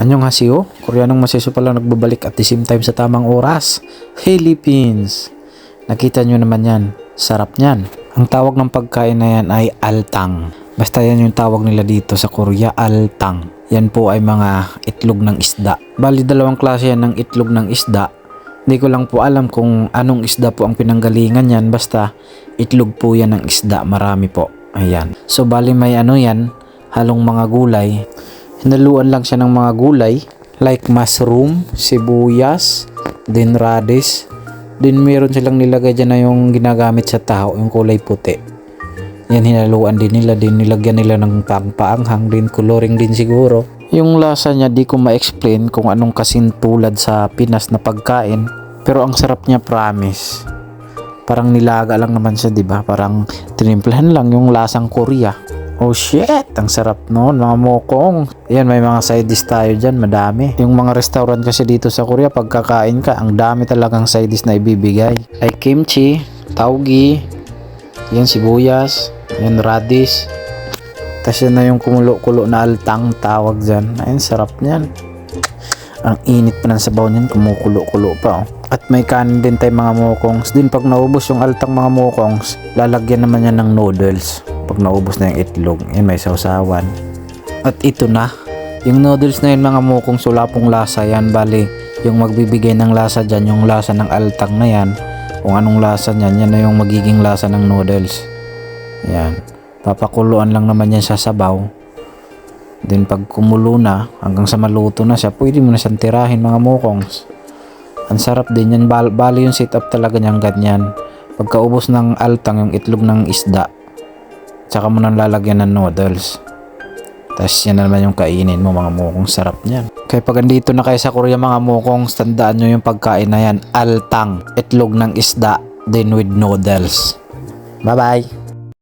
Annyeonghaseyo, Koreanong masiso pala nagbabalik at the same time sa tamang oras. Philippines! Nakita nyo naman yan, sarap niyan. Ang tawag ng pagkain na yan ay altang. Basta yan yung tawag nila dito sa Korea, altang. Yan po ay mga itlog ng isda. Bali dalawang klase yan ng itlog ng isda. Hindi ko lang po alam kung anong isda po ang pinanggalingan yan. Basta itlog po yan ng isda. Marami po. Ayan. So bali may ano yan, halong mga gulay. Hinaluan lang siya ng mga gulay like mushroom, sibuyas, din radish. Din meron silang nilagay dyan na yung ginagamit sa tao, yung kulay puti. Yan hinaluan din nila, din nilagyan nila ng pangpaanghang, din coloring din siguro. Yung lasa niya di ko ma-explain kung anong kasing tulad sa Pinas na pagkain. Pero ang sarap niya promise. Parang nilaga lang naman siya, di ba? Parang tinimplahan lang yung lasang Korea. Oh shit, ang sarap noon mga mokong. Ayan, may mga side dish tayo dyan, madami. Yung mga restaurant kasi dito sa Korea, pagkakain ka, ang dami talagang side dish na ibibigay. Ay kimchi, taugi, yan sibuyas, yan radish. Tapos yan na yung kumulo-kulo na altang tawag dyan. Ayun, sarap niyan. Ang init pa ng sabaw niyan, kumukulo-kulo pa oh. At may kanin din tayo mga mokongs. Din pag naubos yung altang mga mokongs, lalagyan naman yan ng noodles. Pag naubos na yung itlog, yan may sausawan. At ito na. Yung noodles na yun mga mokongs, wala pong lasa yan. Bali, yung magbibigay ng lasa dyan, yung lasa ng altang na yan, kung anong lasa niyan, yan na yung magiging lasa ng noodles. Yan. Papakuluan lang naman yan sa sabaw. Then pag kumulo na, hanggang sa maluto na siya, pwede mo na siyang tirahin mga mokongs. Ang sarap din yan. Bal bali yung setup talaga niyang ganyan. Pagkaubos ng altang, yung itlog ng isda, tsaka mo nang lalagyan ng noodles. Tapos yan na naman yung kainin mo mga mokong sarap niyan. Kaya pag andito na kayo sa Korea mga mokong, tandaan nyo yung pagkain na yan. Altang, itlog ng isda, then with noodles. Bye bye!